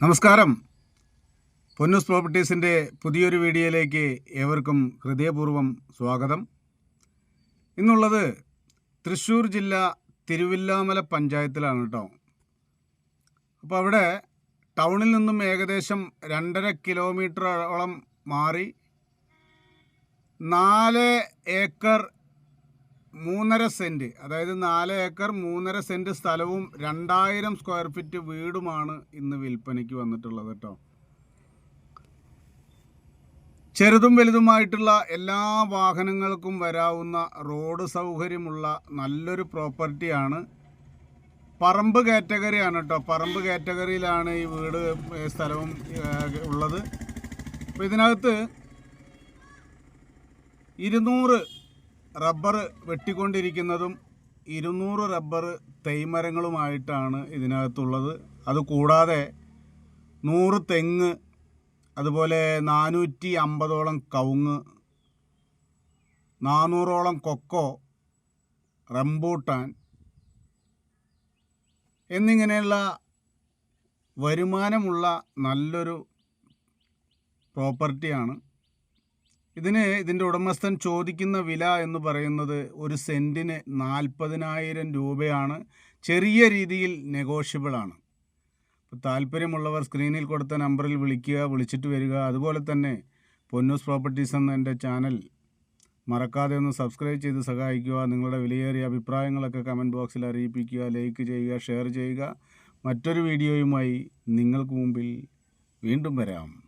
നമസ്കാരം. പൊന്നൂസ് പ്രോപ്പർട്ടീസിന്റെ പുതിയൊരു വീഡിയോയിലേക്ക് ഏവർക്കും ഹൃദയപൂർവം സ്വാഗതം. ഇന്നുള്ളത് തൃശ്ശൂർ ജില്ല തിരുവില്ലാമല പഞ്ചായത്തിലാണ് കേട്ടോ. അപ്പോൾ അവിടെ ടൗണിൽ നിന്നും ഏകദേശം രണ്ടര കിലോമീറ്ററോളം മാറി നാല് ഏക്കർ മൂന്നര സെന്റ് അതായത് നാല് ഏക്കർ മൂന്നര സെന്റ് സ്ഥലവും രണ്ടായിരം സ്ക്വയർ ഫീറ്റ് വീടുമാണ് ഇന്ന് വിൽപ്പനയ്ക്ക് വന്നിട്ടുള്ളത് കേട്ടോ ചെറുതും വലുതുമായിട്ടുള്ള എല്ലാ വാഹനങ്ങൾക്കും വരാവുന്ന റോഡ് സൗകര്യമുള്ള നല്ലൊരു പ്രോപ്പർട്ടിയാണ് പറമ്പ് കാറ്റഗറിയാണ് കേട്ടോ പറമ്പ് കാറ്റഗറിയിലാണ് ഈ വീട് സ്ഥലവും ഉള്ളത്. അപ്പോൾ ഇതിനകത്ത് ഇരുന്നൂറ് റബ്ബർ വെട്ടിക്കൊണ്ടിരിക്കുന്നതും ഇരുന്നൂറ് റബ്ബർ തേയ്മരങ്ങളുമായിട്ടാണ് ഇതിനകത്തുള്ളത്. അതുകൂടാതെ നൂറ് തെങ്ങ് അതുപോലെ നാനൂറ്റി അമ്പതോളം കവുങ്ങ് നാനൂറോളം കൊക്കോ റംബൂട്ടാൻ എന്നിങ്ങനെയുള്ള വരുമാനമുള്ള നല്ലൊരു പ്രോപ്പർട്ടിയാണ് ഇതിന് ഇതിന്റെ ഉടമസ്ഥൻ ചോദിക്കുന്ന വില എന്ന് പറയുന്നത് ഒരു സെന്റിന് നാൽപ്പതിനായിരം രൂപയാണ്. ചെറിയ രീതിയിൽ നെഗോഷ്യബിളാണ് അപ്പോൾ താല്പര്യമുള്ളവർ സ്ക്രീനിൽ കൊടുത്ത നമ്പറിൽ വിളിക്കുക വിളിച്ചിട്ട് വരിക. അതുപോലെ തന്നെ പൊന്നൂസ് പ്രോപ്പർട്ടീസ് എന്ന എന്റെ ചാനൽ മറക്കാതെ ഒന്ന് സബ്സ്ക്രൈബ് ചെയ്ത് സഹായിക്കുക. നിങ്ങളുടെ വിലയേറിയ അഭിപ്രായങ്ങളൊക്കെ കമന്റ് ബോക്സിൽ അറിയിപ്പിക്കുക ലൈക്ക് ചെയ്യുക ഷെയർ ചെയ്യുക. മറ്റൊരു വീഡിയോയുമായി നിങ്ങൾക്ക് മുമ്പിൽ വീണ്ടും വരാം.